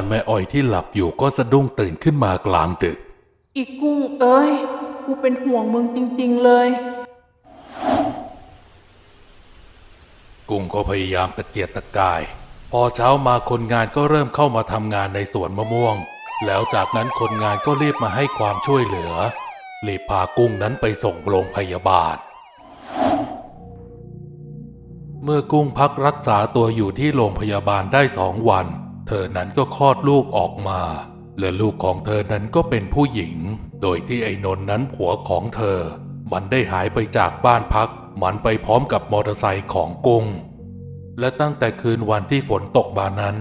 ทางด้านแม่อ้อยที่หลับอยู่ก็สะดุ้งตื่นขึ้นมากลางดึก อีกกุ้งเอ้ย กูเป็นห่วงมึงจริง ๆเลย กุ้งก็พยายามตะเกียกตะกาย พอเช้ามาคนงานก็เริ่มเข้ามาทำงานในสวนมะม่วง แล้วจากนั้นคนงานก็รีบมาให้ความช่วยเหลือรีบพากุ้งนั้นไปส่งโรงพยาบาล เมื่อกุ้งพักรักษาตัวอยู่ที่โรงพยาบาลได้สองวัน เธอนั้นก็คลอดลูกออกมา และลูกของเธอนั้นก็เป็นผู้หญิง โดยที่ไอ้นนท์นั้นผัวของเธอ มันได้หายไปจากบ้านพัก มันไปพร้อมกับมอเตอร์ไซค์ของกุ้ง และตั้งแต่คืนวันที่ฝนตกบานนั้น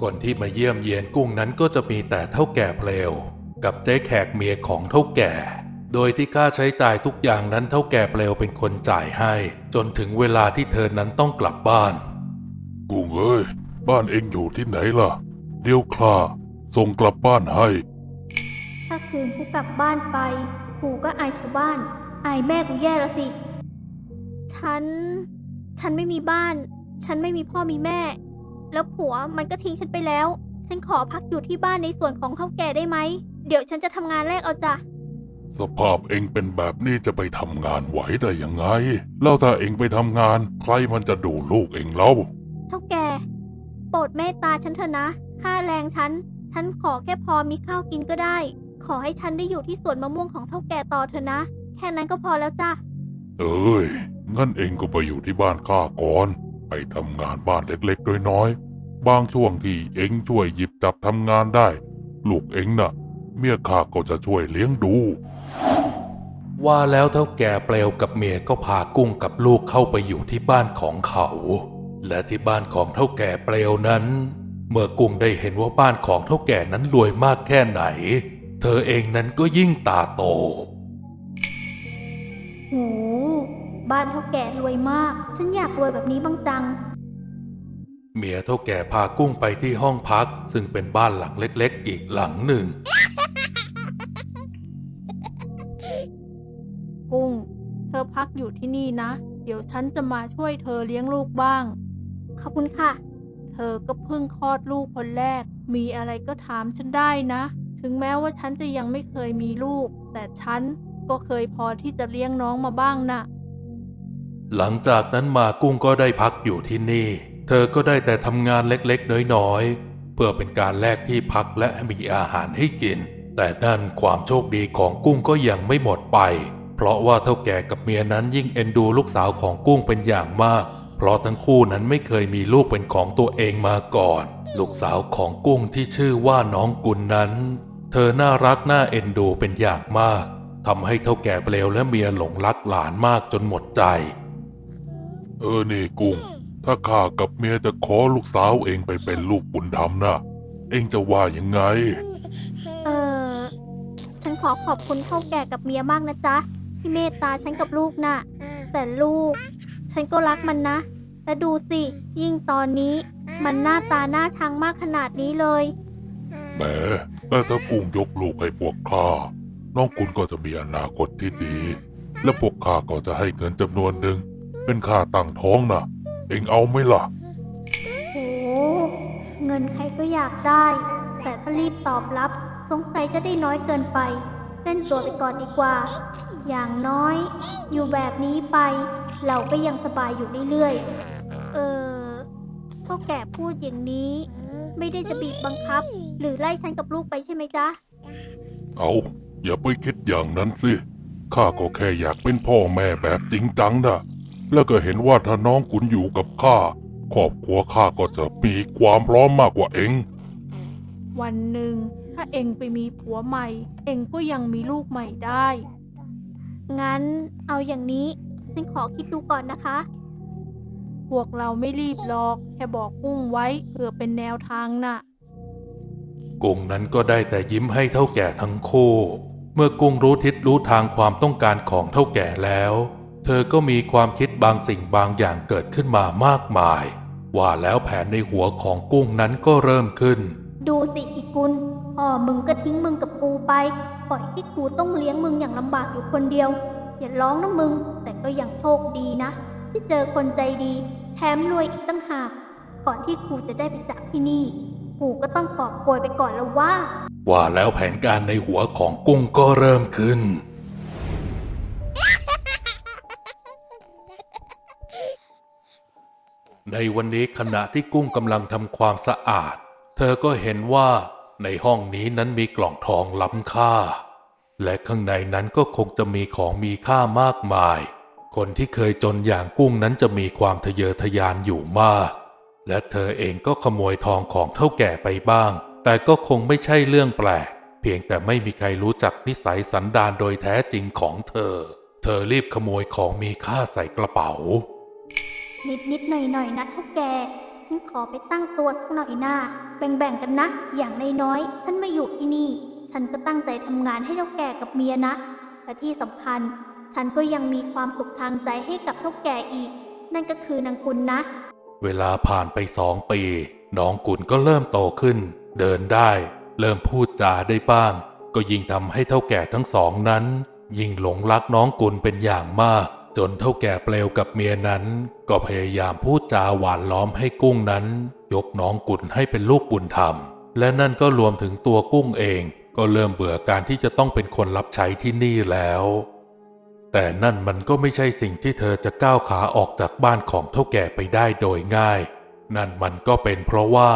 คนที่มาเยี่ยมเยียนกุ้งนั้นก็จะมีแต่เท่าแก่เพลว กับเจ๊แขกเมียของเท่าแก่ โดยที่ค่าใช้จ่ายทุกอย่างนั้นเท่าแก่เปลวเป็นคนจ่ายให้ จนถึงเวลาที่เธอนั้นต้องกลับบ้าน กุ้งเอ้ย บ้านเองอยู่ที่ไหนล่ะ เดี๋ยวคลาส่งกลับบ้านให้ ถ้าคืนกูกลับบ้านไป กูก็อายชาวบ้าน อายแม่กูแย่แล้วสิ ฉัน ฉันไม่มีบ้าน ฉันไม่มีพ่อมีแม่ แล้วผัวมันก็ทิ้งฉันไปแล้ว ฉันขอพักอยู่ที่บ้านในส่วนของเท่าแก่ได้ไหม เดี๋ยวฉันจะทำงานแรกเอาจ้ะสภาพเองเป็นแบบนี้จะไปทำงานไหวได้ยังไง แล้วถ้าเองไปทำงาน ใครมันจะดูลูกเองเล่าเท่าแก่โปรดเมตตาฉันเถอะนะ ค่าแรงฉัน ฉันขอแค่พอมีข้าวกินก็ได้ ขอให้ฉันได้อยู่ที่สวนมะม่วงของเท่าแก่ต่อเถอะนะ แค่นั้นก็พอแล้วจ้ะ เอ้ย งั้นเองก็ไปอยู่ที่บ้านข้าก่อน ไปทำงานบ้านเล็กๆน้อยๆ บางช่วงที่เองช่วยหยิบจับทำงานได้ ลูกเองน่ะ เมียข้าก็จะช่วยเลี้ยงดู ว่าแล้วเท่าแก่เปลวกับเมียก็พากุ้งกับลูกเข้าไปอยู่ที่บ้านของเขา และที่บ้านของเท่าแก่เปลวนั้น เมื่อกุ้งได้เห็นว่าบ้านของเท่าแก่นั้นรวยมากแค่ไหน เธอเองนั้นก็ยิ่งตาโตโหบ้านเท่าแก่รวยมาก ฉันอยากรวยแบบนี้บ้างจัง เมียเท่าแก่พากุ้งไปที่ห้องพัก ซึ่งเป็นบ้านหลังเล็ก ๆ อีกหลังหนึ่ง กุ้ง เธอพักอยู่ที่นี่นะ เดี๋ยวฉันจะมาช่วยเธอเลี้ยงลูกบ้าง ขอบคุณค่ะ เธอก็เพิ่งคลอดลูกคนแรก มีอะไรก็ถามฉันได้นะ ถึงแม้ว่าฉันจะยังไม่เคยมีลูก แต่ฉันก็เคยพอที่จะเลี้ยงน้องมาบ้างนะหลังจากนั้นมากุ้งก็ได้พักอยู่ที่นี่ เธอก็ได้แต่ทำงานเล็กๆ น้อยๆ เพื่อเป็นการแลกที่พักและมีอาหารให้กิน แต่นั่นความโชคดีของกุ้งก็ยังไม่หมดไป เพราะว่าเท่าแก่กับเมียนั้นยิ่งเอ็นดูลูกสาวของกุ้งเป็นอย่างมาก เพราะทั้งคู่นั้นไม่เคยมีลูกเป็นของตัวเองมาก่อน ลูกสาวของกุ้งที่ชื่อว่าน้องกุลนั้น เธอน่ารักน่าเอ็นดูเป็นอย่างมากทำให้เท่าแก่เปลวและเมียหลงรักหลานมากจนหมดใจ เออนี่กุ้ง ถ้าข้ากับเมียจะขอลูกสาวเองไปเป็นลูกบุญธรรมนะเองจะว่ายังไง เออ ฉันขอขอบคุณเท่าแก่กับเมียมากนะจ๊ะ ที่เมตตาฉันกับลูกน่ะ แต่ลูก ฉันก็รักมันนะ และดูสิ ยิ่งตอนนี้มันหน้าตาหน้าชังมากขนาดนี้เลย แหมแต่ถ้ากุ้งยกลูกให้พวกข้า น้องคุณก็จะมีอนาคตที่ดี และพวกข้าก็จะให้เงินจำนวนหนึ่ง เป็นค่าตั้งท้องนะเองเอาไหมล่ะ โห เงินใครก็อยากได้ แต่ถ้ารีบตอบรับ สงสัยจะได้น้อยเกินไปเล่นตัวไปก่อนดีกว่า อย่างน้อย อยู่แบบนี้ไป เราก็ยังสบายอยู่เรื่อยๆ เออเท่าแก่พูดอย่างนี้ ไม่ได้จะบีบบังคับ หรือไล่ฉันกับลูกไปใช่ไหมจ๊ะ เอา อย่าไปคิดอย่างนั้นสิ ข้าก็แค่อยากเป็นพ่อแม่แบบจริงจังนะแล้วก็เห็นว่าถ้าน้องคุณอยู่กับข้าครอบครัวข้าก็จะมีความพร้อมมากกว่าเองวันหนึ่ง ถ้าเองไปมีผัวใหม่ เองก็ยังมีลูกใหม่ได้ งั้นเอาอย่างนี้ ฉันขอคิดดูก่อนนะคะ พวกเราไม่รีบหรอก แค่บอกกุ้งไว้เพื่อเป็นแนวทางน่ะ กุ้งนั้นก็ได้แต่ยิ้มให้เท่าแก่ทั้งคู่ เมื่อกุ้งรู้ทิศรู้ทางความต้องการของเท่าแก่แล้ว เธอก็มีความคิดบางสิ่งบางอย่างเกิดขึ้นมามากมาย ว่าแล้วแผนในหัวของกุ้งนั้นก็เริ่มขึ้น ดูสิอีกุลพ่อมึงก็ทิ้งมึงกับกูไป ปล่อยให้กูต้องเลี้ยงมึงอย่างลำบากอยู่คนเดียว อย่าร้องนะมึง แต่ก็ยังโชคดีนะ ที่เจอคนใจดี แถมรวยอีกตั้งหาก ก่อนที่กูจะได้ไปจากที่นี่ กูกูก็ต้องกอบโกยไปก่อนแล้วว่า ว่าแล้วแผนการในหัวของกุ้งก็เริ่มขึ้น ในวันนี้ขณะที่กุ้งกำลังทำความสะอาด เธอก็เห็นว่าในห้องนี้นั้นมีกล่องทองล้ำค่า และข้างในนั้นก็คงจะมีของมีค่ามากมาย คนที่เคยจนอย่างกุ้งนั้นจะมีความทะเยอทะยานอยู่มาก และเธอเองก็ขโมยทองของเท่าแก่ไปบ้าง แต่ก็คงไม่ใช่เรื่องแปลก เพียงแต่ไม่มีใครรู้จักนิสัยสันดานโดยแท้จริงของเธอ เธอรีบขโมยของมีค่าใส่กระเป๋า นิดนิดหน่อยหน่อยนะเท่าแกฉันขอไปตั้งตัวสักหน่อยหน้าแบ่งๆกันนะ อย่างน้อยๆฉันไมาอยู่ที่นี่ ฉันก็ตั้งใจทำงานให้เท่าแก่กับเมียนะ และที่สำคัญ ฉันก็ยังมีความสุขทางใจให้กับเท่าแก่อีก นั่นก็คือนางกุลนะ เวลาผ่านไปสองปี น้องกุลก็เริ่มโตขึ้น เดินได้ เริ่มพูดจาได้บ้าง ก็ยิ่งทำให้เท่าแก่ทั้งสองนั้น ยิ่งหลงรักน้องกุลเป็นอย่างมาก จนเท่าแก่เปลวกับเมียนั้น ก็พยายามพูดจาหวานล้อมให้กุ้งนั้น ยกน้องกุลให้เป็นลูกบุญธรรม และนั่นก็รวมถึงตัวกุ้งเอง ก็เริ่มเบื่อการที่จะต้องเป็นคนรับใช้ที่นี่แล้ว แต่นั่นมันก็ไม่ใช่สิ่งที่เธอจะก้าวขาออกจากบ้านของเท่าแก่ไปได้โดยง่าย นั่นมันก็เป็นเพราะว่า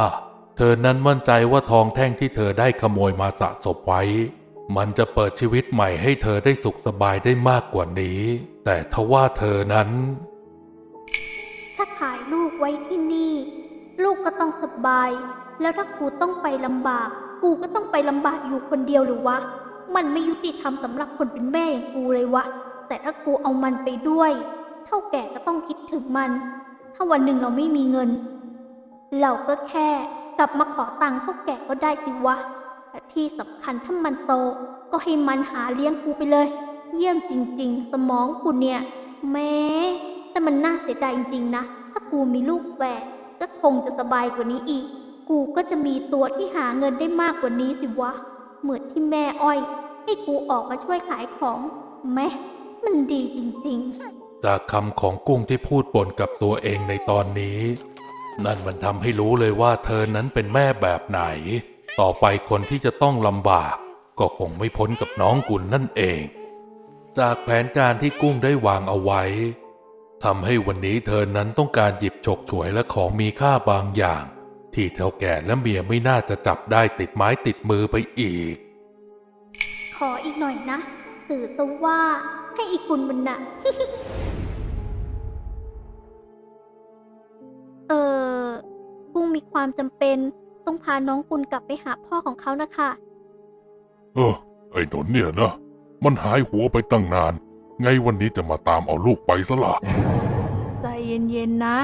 เธอนั้นมั่นใจว่าทองแท่งที่เธอได้ขโมยมาสะสมไว้ มันจะเปิดชีวิตใหม่ให้เธอได้สุขสบายได้มากกว่านี้ แต่ทว่าเธอนั้น ถ้าขายลูกไว้ที่นี่ ลูกก็ต้องสบาย แล้วถ้ากูต้องไปลำบาก กูก็ต้องไปลำบากอยู่คนเดียวหรือวะ มันไม่ยุติธรรมสำหรับคนเป็นแม่อย่างกูเลยวะ แต่ถ้ากูเอามันไปด้วย เท่าแก่ก็ต้องคิดถึงมัน ถ้าวันหนึ่งเราไม่มีเงิน เราก็แค่กลับมาขอตังค์เท่าแก่ก็ได้สิวะและที่สำคัญถ้ามันโต ก็ให้มันหาเลี้ยงกูไปเลย เยี่ยมจริง ๆ สมองกูเนี่ยแม้ แต่มันน่าเสียดายจริงๆนะ ถ้ากูมีลูกแฝดก็คงจะสบายกว่านี้อีก กูก็จะมีตัวที่หาเงินได้มากกว่านี้สิวะ เหมือนที่แม่อ้อย ให้กูออกมาช่วยขายของแม้มันดีจริงๆ จากคำของกุ้งที่พูดบ่นกับตัวเองในตอนนี้ นั่นมันทำให้รู้เลยว่าเธอนั้นเป็นแม่แบบไหน ต่อไปคนที่จะต้องลำบาก ก็คงไม่พ้นกับน้องกุลนั่นเอง จากแผนการที่กุ้งได้วางเอาไว้ทำให้วันนี้เธอนั้นต้องการหยิบฉกฉวยและของมีค่าบางอย่าง ที่เท่าแก่และเมียไม่น่าจะจับได้ติดไม้ติดมือไปอีก ขออีกหน่อยนะ ถือซะว่าให้อีกคุณมันน่ะ เออกุ้งมีความจำเป็นต้องพาน้องกุลกลับไปหาพ่อของเขานะคะเออ ไอ้หนนเนี่ยนะ มันหายหัวไปตั้งนาน ไงวันนี้จะมาตามเอาลูกไปซะละใจเย็นๆนะ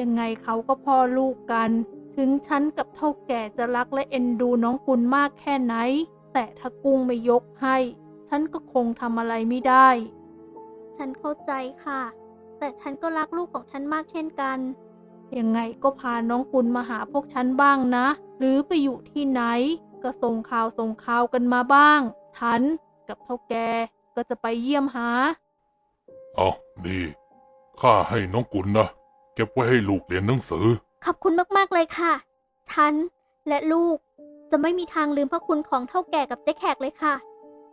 ยังไงเขาก็พ่อลูกกัน ถึงฉันกับเท่าแก่จะรักและเอ็นดูน้องกุลมากแค่ไหน แต่ถ้ากุ้งไม่ยกให้ ฉันก็คงทำอะไรไม่ได้ ฉันเข้าใจค่ะ แต่ฉันก็รักลูกของฉันมากเช่นกัน ยังไงก็พาน้องกุลมาหาพวกฉันบ้างนะ หรือไปอยู่ที่ไหน ก็ส่งข่าวส่งข่าวกันมาบ้าง ฉันกับเท่าแกก็จะไปเยี่ยมหา เอาดี ข้าให้น้องกุลนะ เก็บไว้ให้ลูกเรียนหนังสือ ขอบคุณมากๆเลยค่ะ ฉันและลูกจะไม่มีทางลืมพระคุณของเท่าแก่กับเจ๊แขกเลยค่ะ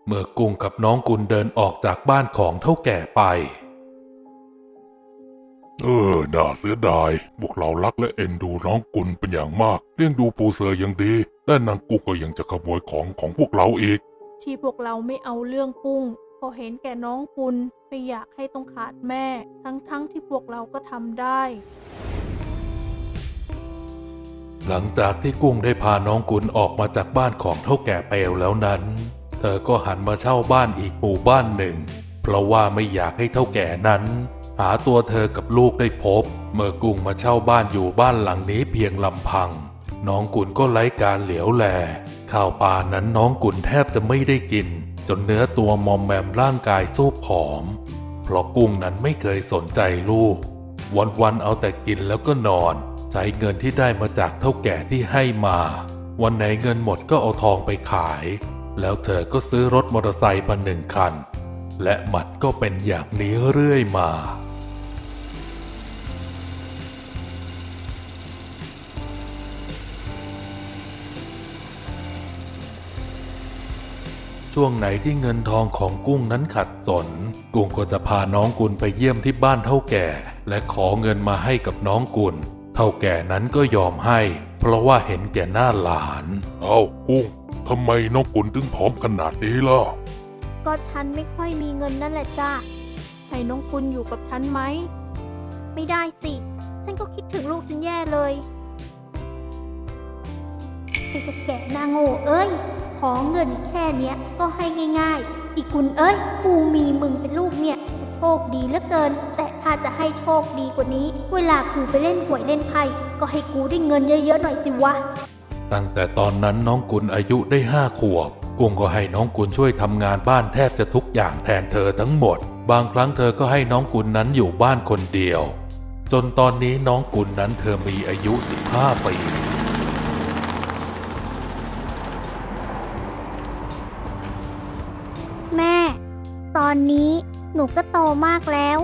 เมื่อกุ้งกับน้องกุลเดินออกจากบ้านของเท่าแก่ไป เออ น่าเสียดายพวกเรารักและเอ็นดูน้องกุลเป็นอย่างมาก เลี้ยงดูปูเสือยังดีแต่นางกุกก็ยังจะขโมยของของพวกเราอีก ที่พวกเราไม่เอาเรื่องกุ้งก็เห็นแก่น้องกุลไม่อยากให้ต้องขาดแม่ ทั้งๆที่พวกเราก็ทำได้ หลังจากที่กุ้งได้พาน้องกุลออกมาจากบ้านของเท่าแก่เปลวแล้วนั้น เธอก็หันมาเช่าบ้านอีกหมู่บ้านหนึ่ง เพราะว่าไม่อยากให้เท่าแก่นั้น หาตัวเธอกับลูกได้พบ เมื่อกุ้งมาเช่าบ้านอยู่บ้านหลังนี้เพียงลำพัง น้องกุลก็ไร้การเหลียวแล ข้าวปลานั้นน้องกุลแทบจะไม่ได้กิน จนเนื้อตัวมอมแมมร่างกายสู้ผอม เพราะกุ้งนั้นไม่เคยสนใจลูก วันๆเอาแต่กินแล้วก็นอน ใช้เงินที่ได้มาจากเท่าแก่ที่ให้มา วันไหนเงินหมดก็เอาทองไปขาย แล้วเธอก็ซื้อรถมอเตอร์ไซค์มาหนึ่งคัน และหมัดก็เป็นอย่างนี้เรื่อยมาช่วงไหนที่เงินทองของกุ้งนั้นขัดสน กุ้งก็จะพาน้องกุลไปเยี่ยมที่บ้านเท่าแก่ และขอเงินมาให้กับน้องกุล เท่าแก่นั้นก็ยอมให้ เพราะว่าเห็นแก่หน้าหลาน เอากุ้งทำไมน้องกุลถึงผอมขนาดนี้ล่ะ ก็ฉันไม่ค่อยมีเงินนั่นแหละจ้าให้น้องกุลอยู่กับฉันไหม ไม่ได้สิ ฉันก็คิดถึงลูกฉันแย่เลยไอ้แก่หน้าโง่เอ้ย ขอเงินแค่เนี้ยก็ให้ง่าย ๆ อีกุลเอ้ย กูมีมึงเป็นลูกเนี่ย คดีเหลือเกิน แต่ถ้าจะให้โชคดีกว่านี้ เวลากูไปเล่นหวยเล่นไพ่ก็ให้กูได้เงินเยอะๆหน่อยสิวะ ตั้งแต่ตอนนั้นน้องกุลอายุได้ห้าขวบ กุ้งก็ให้น้องกุลช่วยทำงานบ้านแทบจะทุกอย่างแทนเธอทั้งหมด บางครั้งเธอก็ให้น้องกุลนั้นอยู่บ้านคนเดียว จนตอนนี้น้องกุลนั้นเธอมีอายุ 15 ปีแม่ ตอนนี้ หนูก็โตมากแล้ว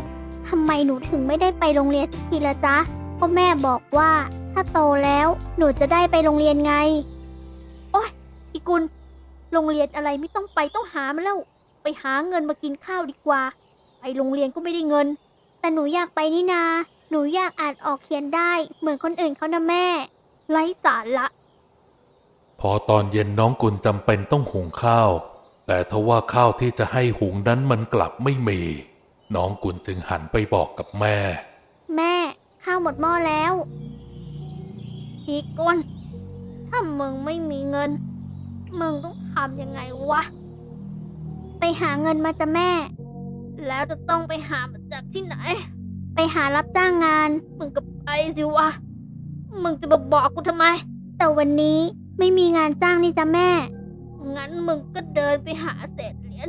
ทำไมหนูถึงไม่ได้ไปโรงเรียนสักทีละจ๊ะก็แม่บอกว่าถ้าโตแล้วหนูจะได้ไปโรงเรียนไง โอ๊ยอีกุล โรงเรียนอะไรไม่ต้องไปต้องหามาแล้ว ไปหาเงินมากินข้าวดีกว่า ไปโรงเรียนก็ไม่ได้เงิน แต่หนูอยากไปนี่นา หนูอยากอ่านออกเขียนได้ เหมือนคนอื่นเขานะแม่ ไร้สาระ พอตอนเย็นน้องกุลจำเป็นต้องหุงข้าว แต่ทว่าข้าวที่จะให้หุงนั้นมันกลับไม่มี น้องกุลจึงหันไปบอกกับแม่ แม่ ข้าวหมดหม้อแล้วอีกคนถ้ามึงไม่มีเงิน มึงต้องทำยังไงวะ ไปหาเงินมาจ้ะแม่ แล้วจะต้องไปหามาจากที่ไหน ไปหารับจ้างงาน มึงก็ไปสิวะ มึงจะมาบอกกูทำไม แต่วันนี้ไม่มีงานจ้างนี่จ้ะแม่ งั้นมึงก็เดินไปหาเศษเหรียญ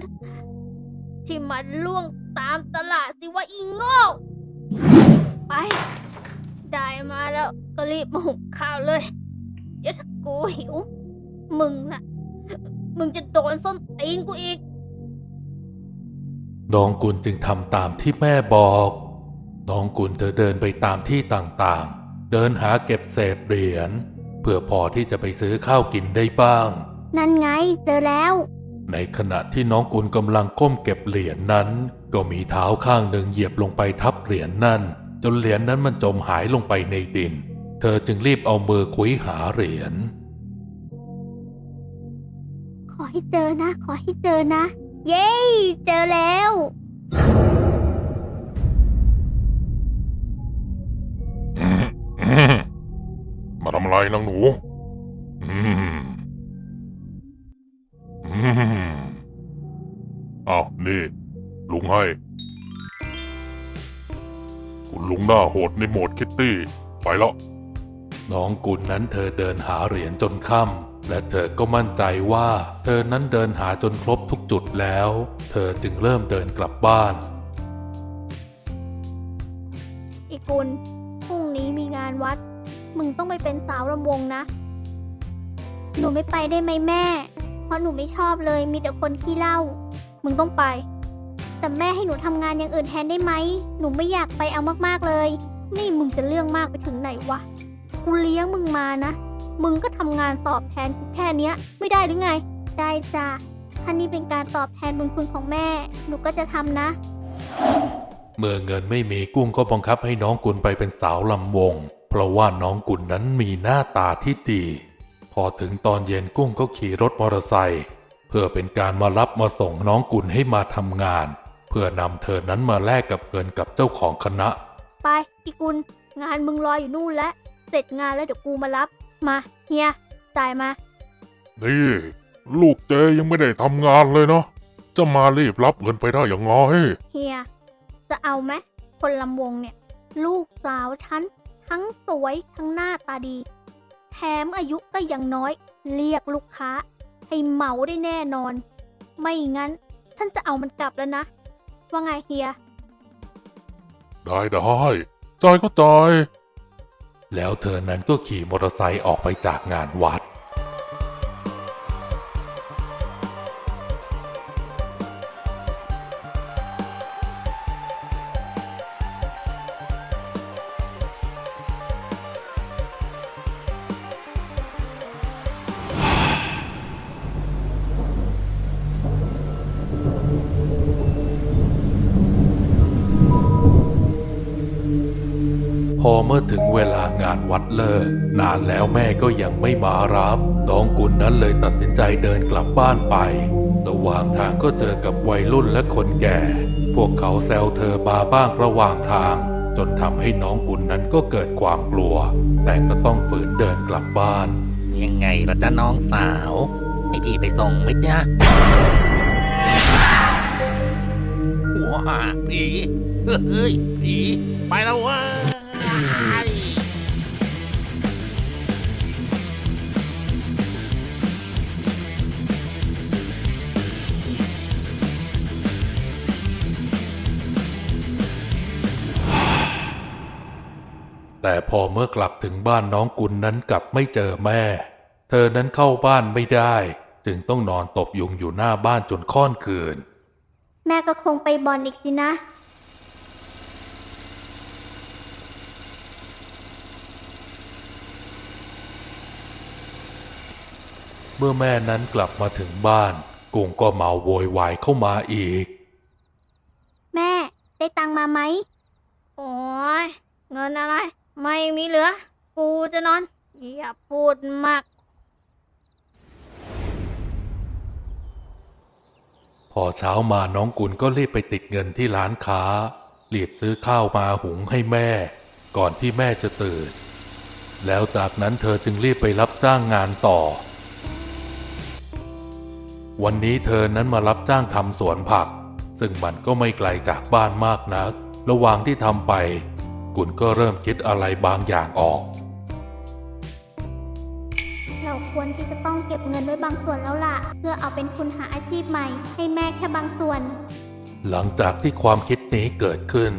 ที่มันล่วงตามตลาดสิวะอีโง่ไป ได้มาแล้วก็รีบมาหุงข้าวเลยเดี๋ยวถ้ากูหิว มึงน่ะ มึงจะโดนส้นตีนกูอีก น้องกุลจึงทำตามที่แม่บอก น้องกุลเธอเดินไปตามที่ต่างๆ เดินหาเก็บเศษเหรียญเพื่อพอที่จะไปซื้อข้าวกินได้บ้าง นั่นไงเจอแล้ว ในขณะที่น้องกุลกำลังก้มเก็บเหรียญนั้น ก็มีเท้าข้างหนึ่งเหยียบลงไปทับเหรียญนั่น จนเหรียญนั้นมันจมหายลงไปในดิน เธอจึงรีบเอามือคุยหาเหรียญขอให้เจอนะ ขอให้เจอนะ เย้ เจอแล้วอืมอืมมาทำอะไรนางหนู นี่ลุงให้ คุณลุงหน้าโหดในโหมดคิตตี้ ไปแล้วน้องกุลนั้นเธอเดินหาเหรียญจนค่ำและเธอก็มั่นใจว่า เธอนั้นเดินหาจนครบทุกจุดแล้ว เธอจึงเริ่มเดินกลับบ้าน อีกุลพรุ่งนี้มีงานวัด มึงต้องไปเป็นสาวรำวงนะ หนูไม่ไปได้ไหมแม่ เพราะหนูไม่ชอบเลยมีแต่คนขี้เหล้า มึงต้องไป แต่แม่ให้หนูทำงานอย่างอื่นแทนได้ไหม หนูไม่อยากไปเอามากๆเลย นี่มึงจะเรื่องมากไปถึงไหนวะ กูเลี้ยงมึงมานะ มึงก็ทำงานตอบแทนกูแค่เนี้ย ไม่ได้หรือไง ได้จ้ะถ้านี่เป็นการตอบแทนบุญคุณของแม่ หนูก็จะทำนะ เมื่อเงินไม่มีกุ้งก็บังคับให้น้องกุลไปเป็นสาวลำวง เพราะว่าน้องกุลนั้นมีหน้าตาที่ดี พอถึงตอนเย็นกุ้งก็ขี่รถมอเตอร์ไซค์ เพื่อเป็นการมารับมาส่งน้องกุลให้มาทำงาน เพื่อนำเธอนั้นมาแลกกับเงินกับเจ้าของคณะ ไปอีกุลงานมึงรออยู่นู่นแล้วเสร็จงานแล้วเดี๋ยวกูมารับ มาเฮียจ่ายมา นี่ลูกเจยังไม่ได้ทำงานเลยเนาะจะมารีบรับเงินไปได้อย่างไงเฮียจะเอาไหมคนลำวงเนี่ย ลูกสาวฉันทั้งสวยทั้งหน้าตาดี แถมอายุก็ยังน้อย เรียกลูกค้า ให้เหมาได้แน่นอน ไม่งั้น ฉันจะเอามันกลับแล้วนะ ว่าไงเฮีย ได้ได้จอยก็จอย แล้วเธอนั้นก็ขี่มอเตอร์ไซค์ออกไปจากงานวัด พอเมื่อถึงเวลางานวัดเลิก นานแล้วแม่ก็ยังไม่มารับ น้องกุลนั้นเลยตัดสินใจเดินกลับบ้านไประหว่างทางก็เจอกับวัยรุ่นและคนแก่ พวกเขาแซวเธอบาบ้างระหว่างทาง จนทำให้น้องกุลนั้นก็เกิดความกลัว แต่ก็ต้องฝืนเดินกลับบ้าน ยังไงล่ะจ๊ะน้องสาวให้พี่ไปส่งไหมจ๊ะว้าผีเฮ้ยผีไปแล้วว้ย แต่พอเมื่อกลับถึงบ้านน้องกุลนั้นกลับไม่เจอแม่ เธอนั้นเข้าบ้านไม่ได้ จึงต้องนอนตบยุงอยู่หน้าบ้านจนค่อนคืน แม่ก็คงไปบอลอีกสินะ เมื่อแม่นั้นกลับมาถึงบ้านกุ้งก็เมาโวยวายเข้ามาอีก แม่ได้ตังค์มาไหม โอ้ยเงินอะไร ไม่มีเหลือ กูจะนอน อย่าพูดมาก พอเช้ามาน้องกุลก็รีบไปติดเงินที่ร้านค้า รีบซื้อข้าวมาหุงให้แม่ ก่อนที่แม่จะตื่น แล้วจากนั้นเธอจึงรีบไปรับจ้างงานต่อ วันนี้เธอนั้นมารับจ้างทำสวนผัก ซึ่งมันก็ไม่ไกลจากบ้านมากนัก ระหว่างที่ทำไป กุลก็เริ่มคิดอะไรบางอย่างออก เราควรที่จะต้องเก็บเงินไว้บางส่วนแล้วล่ะ เพื่อเอาเป็นทุนหาอาชีพใหม่ ให้แม่แค่บางส่วน หลังจากที่ความคิดนี้เกิดขึ้น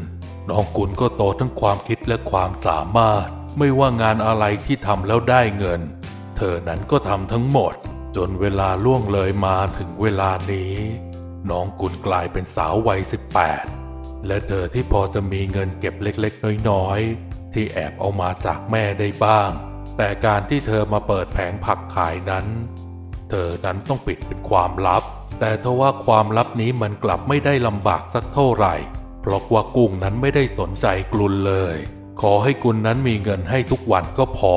น้องกุลก็โตทั้งความคิดและความสามารถ ไม่ว่างานอะไรที่ทำแล้วได้เงิน เธอนั้นก็ทำทั้งหมด จนเวลาล่วงเลยมาถึงเวลานี้ น้องกุลกลายเป็นสาววัย 18 และเธอที่พอจะมีเงินเก็บเล็กๆ น้อยๆ ที่แอบเอามาจากแม่ได้บ้าง แต่การที่เธอมาเปิดแผงผักขายนั้น เธอนั้นต้องปิดเป็นความลับ แต่ทว่าความลับนี้มันกลับไม่ได้ลำบากสักเท่าไหร่ เพราะว่ากุ้งนั้นไม่ได้สนใจกลุนเลย ขอให้กุลนั้นมีเงินให้ทุกวันก็พอ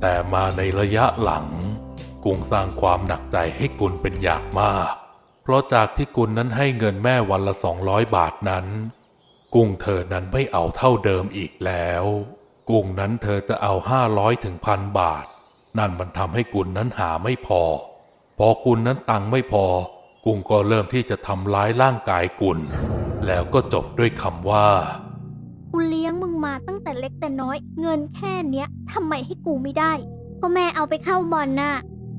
แต่มาในระยะหลังกุ้งสร้างความหนักใจให้กุลเป็นอย่างมาก เพราะจากที่กุลนั้นให้เงินแม่วันละ200บาทนั้น กุ้งเธอนั้นไม่เอาเท่าเดิมอีกแล้ว กุ้งนั้นเธอจะเอาห้าร้อยถึงพันบาท นั่นมันทำให้กุลนั้นหาไม่พอ พอกุลนั้นตังไม่พอ กุ้งก็เริ่มที่จะทำร้ายร่างกายกุลแล้วก็จบด้วยคำว่ากูเลี้ย มึงมาตั้งแต่เล็กแต่น้อย เงินแค่เนี้ยทำไมให้กูไม่ได้ ก็แม่เอาไปเข้าบอลน่ะ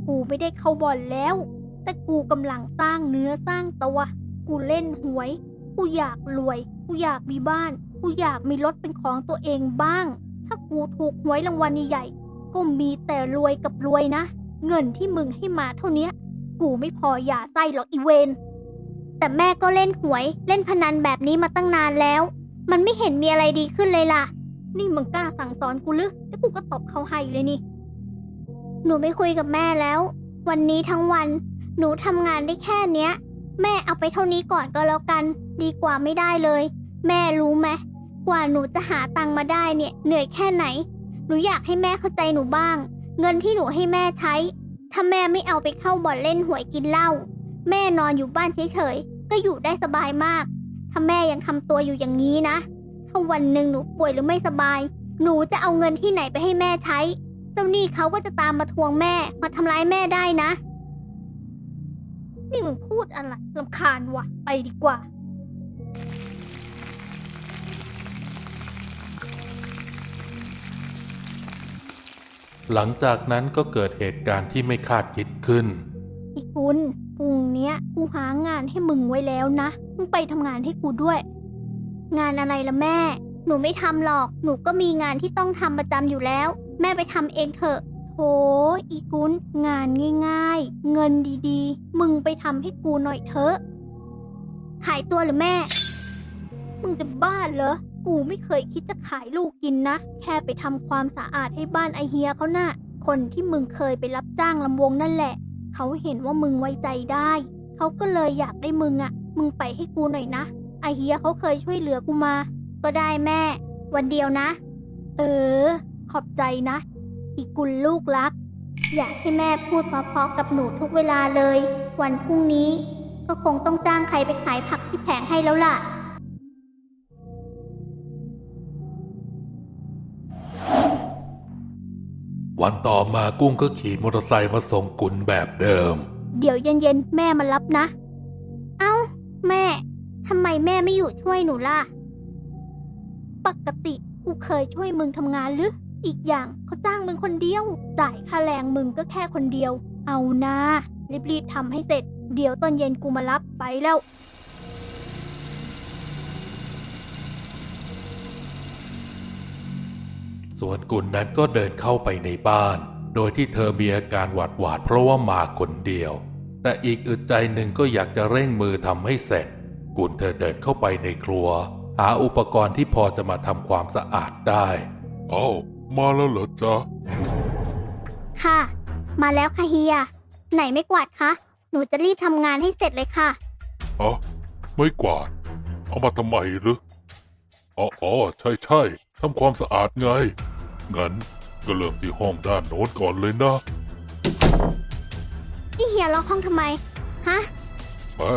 กูไม่ได้เข้าบอลแล้ว แต่กูกำลังสร้างเนื้อสร้างตัว กูเล่นหวย กูอยากรวย กูอยากมีบ้าน กูอยากมีรถเป็นของตัวเองบ้าง ถ้ากูถูกหวยรางวัลใหญ่ๆก็มีแต่รวยกับรวยนะ เงินที่มึงให้มาเท่านี้กูไม่พออย่าไส้หรอกอีเวนแต่แม่ก็เล่นหวยเล่นพนันแบบนี้มาตั้งนานแล้ว มันไม่เห็นมีอะไรดีขึ้นเลยล่ะ นี่มึงกล้าสั่งสอนกูหรือแล้วกูก็ตบเขาให้เลยนี่ หนูไม่คุยกับแม่แล้ว วันนี้ทั้งวัน หนูทำงานได้แค่เนี้ย แม่เอาไปเท่านี้ก่อนก็แล้วกัน ดีกว่าไม่ได้เลย แม่รู้ไหมกว่าหนูจะหาตังค์มาได้เนี่ย เหนื่อยแค่ไหน หนูอยากให้แม่เข้าใจหนูบ้าง เงินที่หนูให้แม่ใช้ ถ้าแม่ไม่เอาไปเข้าบ่อนเล่นหวยกินเหล้า แม่นอนอยู่บ้านเฉยๆ ก็อยู่ได้สบายมาก ถ้าแม่ยังทำตัวอยู่อย่างนี้นะ ถ้าวันหนึ่งหนูป่วยหรือไม่สบาย หนูจะเอาเงินที่ไหนไปให้แม่ใช้ เจ้าหนี้เขาก็จะตามมาทวงแม่ มาทำร้ายแม่ได้นะ นี่มึงพูดอะไรลำคาญว่ะไปดีกว่าหลังจากนั้นก็เกิดเหตุการณ์ที่ไม่คาดคิดขึ้น อีกุล พรุ่งเนี้ยกูหางานให้มึงไว้แล้วนะ มึงไปทำงานให้กูด้วย งานอะไรล่ะแม่ หนูไม่ทำหรอก หนูก็มีงานที่ต้องทำประจำอยู่แล้ว แม่ไปทำเองเถอะโถอีกุลงานง่าย ๆ เงินดีๆ มึงไปทำให้กูหน่อยเถอะ ขายตัวหรือแม่ มึงจะบ้าเหรอ กูไม่เคยคิดจะขายลูกกินนะ แค่ไปทำความสะอาดให้บ้านไอเฮียเขาน่ะคนที่มึงเคยไปรับจ้างลำวงนั่นแหละ เขาเห็นว่ามึงไว้ใจได้ เขาก็เลยอยากได้มึงอะมึงไปให้กูหน่อยนะไอเฮียเขาเคยช่วยเหลือกูมา ก็ได้แม่ วันเดียวนะ เออ ขอบใจนะ อีกุลลูกรัก อยากให้แม่พูดเพราะๆกับหนูทุกเวลาเลย วันพรุ่งนี้ ก็คงต้องจ้างใครไปขายผักที่แผงให้แล้วล่ะ วันต่อมากุ้งก็ขี่มอเตอร์ไซค์มาส่งกุลแบบเดิม เดี๋ยวเย็นๆ แม่มารับนะ เอ้า แม่ ทำไมแม่ไม่อยู่ช่วยหนูล่ะ ปกติกูเคยช่วยมึงทำงานหรือ อีกอย่างเขาจ้างมึงคนเดียว จ่ายค่าแรงมึงก็แค่คนเดียว เอานะรีบๆทำให้เสร็จ เดี๋ยวตอนเย็นกูมารับไปแล้ว ส่วนกุลนั้นก็เดินเข้าไปในบ้าน โดยที่เธอมีอาการหวาดหวาดเพราะว่ามาคนเดียว แต่อีกอึดใจหนึ่งก็อยากจะเร่งมือทำให้เสร็จ กุลเธอเดินเข้าไปในครัว หาอุปกรณ์ที่พอจะมาทำความสะอาดได้เอ้ามาแล้วเหรอจ๊ะ ค่ะ มาแล้วค่ะเฮีย ไหนไม่กวาดคะ หนูจะรีบทำงานให้เสร็จเลยค่ะ อ๋อ ไม่กวาด เอามาทำไมหรืออ๋ออ๋อใช่ใช่ทำความสะอาดไง งั้นก็เริ่มที่ห้องด้านโน้นก่อนเลยนะนี่เฮียล็อกห้องทำไม ฮะ แม่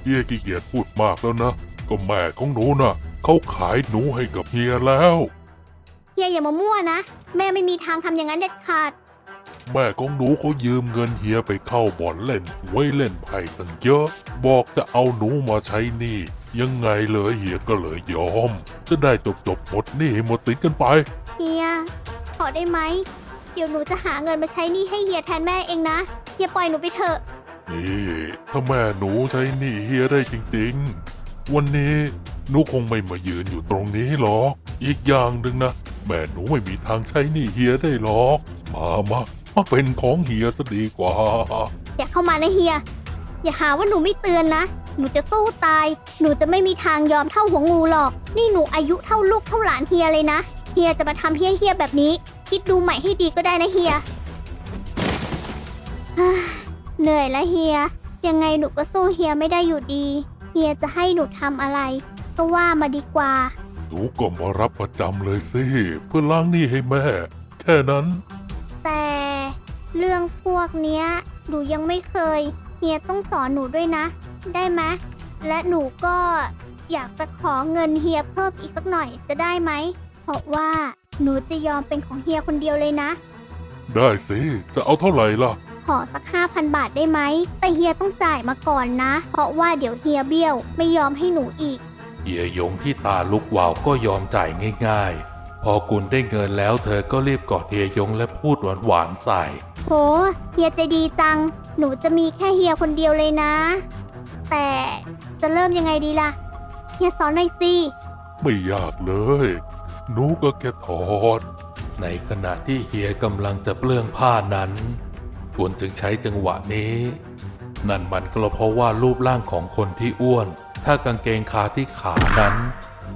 เฮียขี้เกียจพูดมากแล้วนะ ก็แม่ของหนูน่ะเขาขายหนูให้กับเฮียแล้ว เฮียอย่ามามั่วนะ แม่ไม่มีทางทำอย่างนั้นเด็ดขาด แม่ของหนูเขายืมเงินเฮียไปเข้าบ่อนเล่นไว้เล่นไพ่ตั้งเยอะ บอกจะเอาหนูมาใช้หนี้ ยังไงเลยเฮียก็เลยยอม จะได้จบจบๆหมดหนี้หมดสินกันไป เฮีย ขอได้ไหม เดี๋ยวหนูจะหาเงินมาใช้หนี้ให้เฮียแทนแม่เองนะ เฮียปล่อยหนูไปเถอะ นี่ถ้าแม่หนูใช้หนี้เฮียได้จริงๆ วันนี้หนูคงไม่มายืนอยู่ตรงนี้หรอกอีกอย่างหนึ่งนะ แม่หนูไม่มีทางใช้หนี้เฮียได้หรอก มามามาเป็นของเฮียซะดีกว่า อย่าเข้ามานะเฮีย อย่าหาว่าหนูไม่เตือนนะ หนูจะสู้ตาย หนูจะไม่มีทางยอมเท่าหัวงูหรอก นี่หนูอายุเท่าลูกเท่าหลานเฮียเลยนะ เฮียจะมาทำเฮียเฮียๆแบบนี้ คิดดูใหม่ให้ดีก็ได้นะเฮียฮ่าเหนื่อยแล้วเฮีย ยังไงหนูก็สู้เฮียไม่ได้อยู่ดี เฮียจะให้หนูทำอะไร ก็ว่ามาดีกว่า หนูก็มารับประจำเลยสิ เพื่อล้างหนี้ให้แม่ แค่นั้น แต่เรื่องพวกเนี้ยหนูยังไม่เคย เฮียต้องสอนหนูด้วยนะ ได้ไหมและหนูก็อยากจะขอเงินเฮียเพิ่มอีกสักหน่อยจะได้ไหม เพราะว่าหนูจะยอมเป็นของเฮียคนเดียวเลยนะ ได้สิ จะเอาเท่าไหร่ล่ะ ขอสักห้าพันบาทได้ไหม แต่เฮียต้องจ่ายมาก่อนนะ เพราะว่าเดี๋ยวเฮียเบี้ยวไม่ยอมให้หนูอีกเฮียยงที่ตาลุกวาวก็ยอมจ่ายง่าย ๆ พอกุลได้เงินแล้วเธอก็รีบกอดเฮียยงและพูดหวานๆใส่ โห เฮียใจดีจัง หนูจะมีแค่เฮียคนเดียวเลยนะ แต่จะเริ่มยังไงดีล่ะเฮียสอนหน่อยสิ ไม่ยากเลย หนูก็แค่ถอด ในขณะที่เฮียกำลังจะเปลื้องผ้านั้นกุลจึงใช้จังหวะนี้ นั่นมันก็เพราะว่ารูปร่างของคนที่อ้วน ถ้ากางเกงขาที่ขานั้น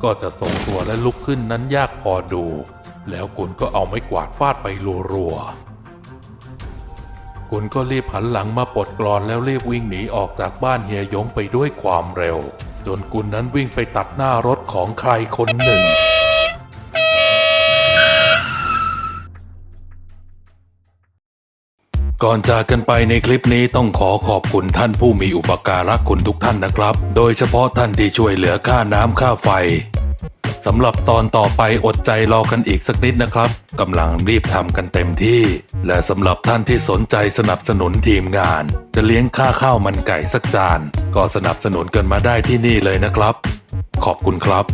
ก็จะทรงตัวและลุกขึ้นนั้นยากพอดู แล้วกุลก็เอาไม้กวาดฟาดไปรัวๆ กุลก็รีบหันหลังมาปลดกรอนแล้วรีบวิ่งหนีออกจากบ้านเฮียยงไปด้วยความเร็ว จนกุลนั้นวิ่งไปตัดหน้ารถของใครคนหนึ่ง ก่อนจากกันไปในคลิปนี้ต้องขอขอบคุณท่านผู้มีอุปการะคุณทุกท่านนะครับ โดยเฉพาะท่านที่ช่วยเหลือค่าน้ำค่าไฟสำหรับตอนต่อไปอดใจรอกันอีกสักนิดนะครับกำลังรีบทำกันเต็มที่ และสำหรับท่านที่สนใจสนับสนุนทีมงาน จะเลี้ยงค่าข้าวมันไก่สักจาน ก็สนับสนุนกันมาได้ที่นี่เลยนะครับ ขอบคุณครับ